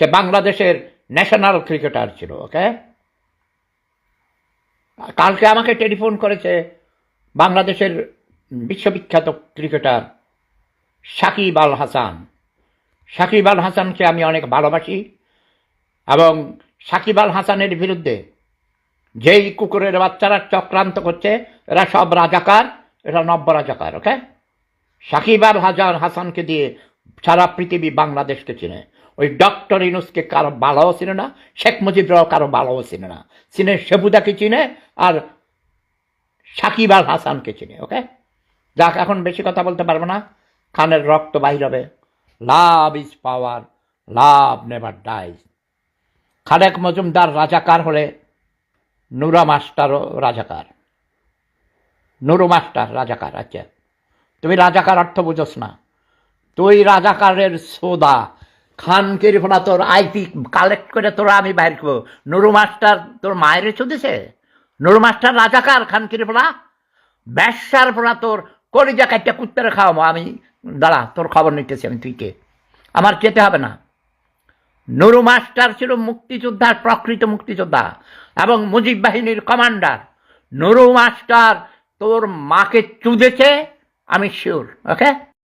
সে বাংলাদেশের national cricketer ছিল ওকে কালকে আমাকে টেলিফোন করেছে বাংলাদেশের বিশ্ববিখ্যাত ক্রিকেটার সাকিব আল হাসান। সাকিব আল হাসানকে আমি অনেক ভালোবাসি এবং সাকিব আল হাসানের বিরুদ্ধে যেই কুকুরের বাচ্চারা চক্রান্ত করছে, এরা সব রাজাকার, এরা নব্য রাজাকার ওকে সাকিব আল হাজার হাসানকে দিয়ে সারা পৃথিবী বাংলাদেশকে চিনে। ওই ডক্টর ইনুসকে কারও ভালোও চিনে না, শেখ মুজিবরাও কারও ভালোও চিনে না। চিনে সেবুদাকে চিনে আর সাকিব আল হাসানকে চিনে, ওকে? যাক, এখন বেশি কথা বলতে পারব না। খানের রক্ত বাহির হবে। Love is power, love never dies. Khalek Majumdar রাজাকার হলে নুরা মাস্টারও রাজাকার। নুরু মাস্টার রাজাকার আচ্ছা। তুমি রাজাকার অর্থ বুঝোস না। তুই রাজাকারের সোদা খানকির ফোনা তোর আইপি কালেক্ট করে তোরা আমি বাইর করব। নুরু মাস্টার, তোর মায়ের চুদেছে নুরু মাস্টার রাজাকার খানকির ফোনা ব্যবসার ফোনা তোর কলিজা কাটটা কুত্তারে খাওয়াবো। আমি, দাঁড়া, তোর খবর নিতেছি আমি, তুই কে? আমার যেতে হবে না। নুরু মাস্টার ছিল মুক্তিযোদ্ধার, প্রকৃত মুক্তিযোদ্ধা এবং মুজিব বাহিনীর কমান্ডার। নুরু মাস্টার তোর মাকে চুদেছে, আমি শিওর, ওকে?